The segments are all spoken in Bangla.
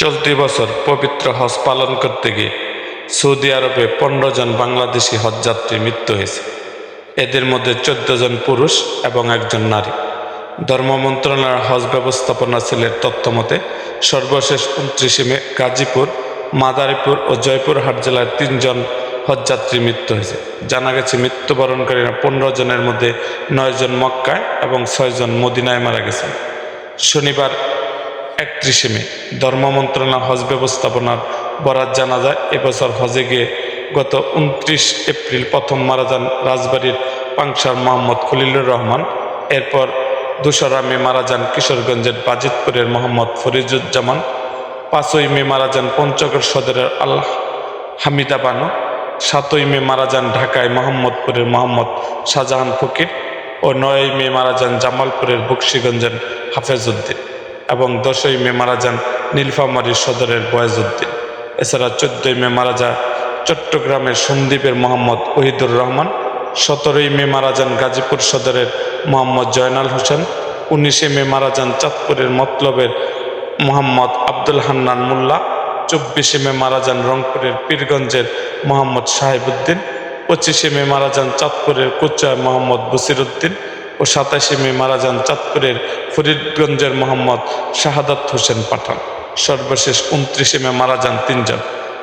চলতি বছর পবিত্র হজ পালন করতে গিয়ে সৌদি আরবে পনেরো জন বাংলাদেশি হজযাত্রীর মৃত্যু হয়েছে। এদের মধ্যে চোদ্দ জন পুরুষ এবং একজন নারী। ধর্ম মন্ত্রণালয়ের হজ ব্যবস্থাপনা সেলের তথ্য মতে, সর্বশেষ উনত্রিশে মে গাজীপুর, মাদারীপুর ও জয়পুরহাট জেলার তিনজন হজযাত্রীর মৃত্যু হয়েছে। জানা গেছে, মৃত্যুবরণকারীরা পনেরো জনের মধ্যে নয় জন মক্কায় এবং ছয়জন মদিনায় মারা গেছেন। শনিবার একত্রিশে মে। ধর্ম মন্ত্রণালয় হজ ব্যবস্থাপনার বরাত জানা যায়, এবছর হজে গিয়ে গত উনত্রিশ এপ্রিল প্রথম মারা যান রাজবাড়ির পাংশার মোহাম্মদ খলিলুর রহমান, এরপর দোসরা মে মারা যান কিশোরগঞ্জের বাজিতপুরের মোহাম্মদ ফরিজুজ্জামান, পাঁচই মে মারা যান পঞ্চগড় সদরের আল্লাহ হামিদা বানু, সাতই মে মারা যান ঢাকায় মোহাম্মদপুরের মোহাম্মদ শাহজাহান ফকির ও নয়ই মে মারা যান জামালপুরের বক্সিগঞ্জের হাফেজউদ্দিন এবং দশই মে মারা যান নীলফামারী সদরের বয়েজউদ্দিন। এছাড়া চোদ্দই মে মারা যান চট্টগ্রামের সন্দ্বীপের মোহাম্মদ ওহিদুর রহমান। সতেরোই মে মারা যান গাজীপুর সদরের মোহাম্মদ জয়নাল হোসেন। উনিশে মে মারা যান চাঁদপুরের মতলবের মোহাম্মদ আব্দুল হান্নান মোল্লা। চব্বিশে মে মারা যান রংপুরের পীরগঞ্জের মোহাম্মদ সাহেবউদ্দিন। পঁচিশে মে মারা যান চাঁদপুরের কুচা মোহাম্মদ বসিরউদ্দিন। ও সাতাশে মে মারা যান চাঁদপুরের ফরিদগঞ্জের মোহাম্মদ শাহাদাত হোসেন পাঠান। সর্বশেষ উনত্রিশে মে মারা যান তিনজন।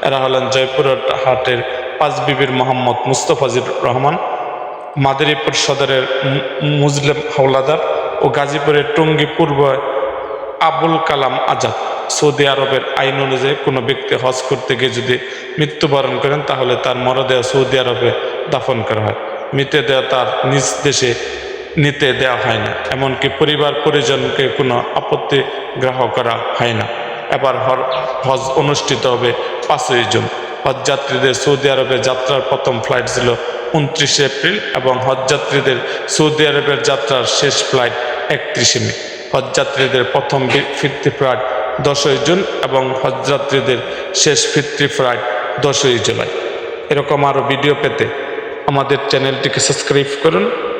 এরা হলেন জয়পুরের হাটের পাঁচবিবির মোহাম্মদ মুস্তফাজির রহমান, মাদারীপুর সদরের মুজলেম হাওলাদার ও গাজীপুরের টঙ্গী পূর্ব আবুল কালাম আজাদ। সৌদি আরবের আইন অনুযায়ী কোনো ব্যক্তি হজ করতে গিয়ে যদি মৃত্যুবরণ করেন, তাহলে তার মরদেহ সৌদি আরবে দাফন করা হয়। মৃতদেহ তার নিজ দেশে নিতে দেওয়া হয় না। এমনকি পরিবার পরিজনকে কোনো আপত্তি গ্রহ করা হয় না। এবার হর- হজ অনুষ্ঠিত হবে পাঁচই জুন। হজযাত্রীদের সৌদি আরবে যাত্রার প্রথম ফ্লাইট ছিল উনত্রিশে এপ্রিল এবং হজযাত্রীদের সৌদি আরবের যাত্রার শেষ ফ্লাইট একত্রিশে মে। হজযাত্রীদের প্রথম ফিরতি ফ্লাইট দশই জুন এবং হজযাত্রীদের শেষ ফিরতি ফ্লাইট দশই জুলাই। এরকম আরও ভিডিও পেতে আমাদের চ্যানেলটিকে সাবস্ক্রাইব করুন।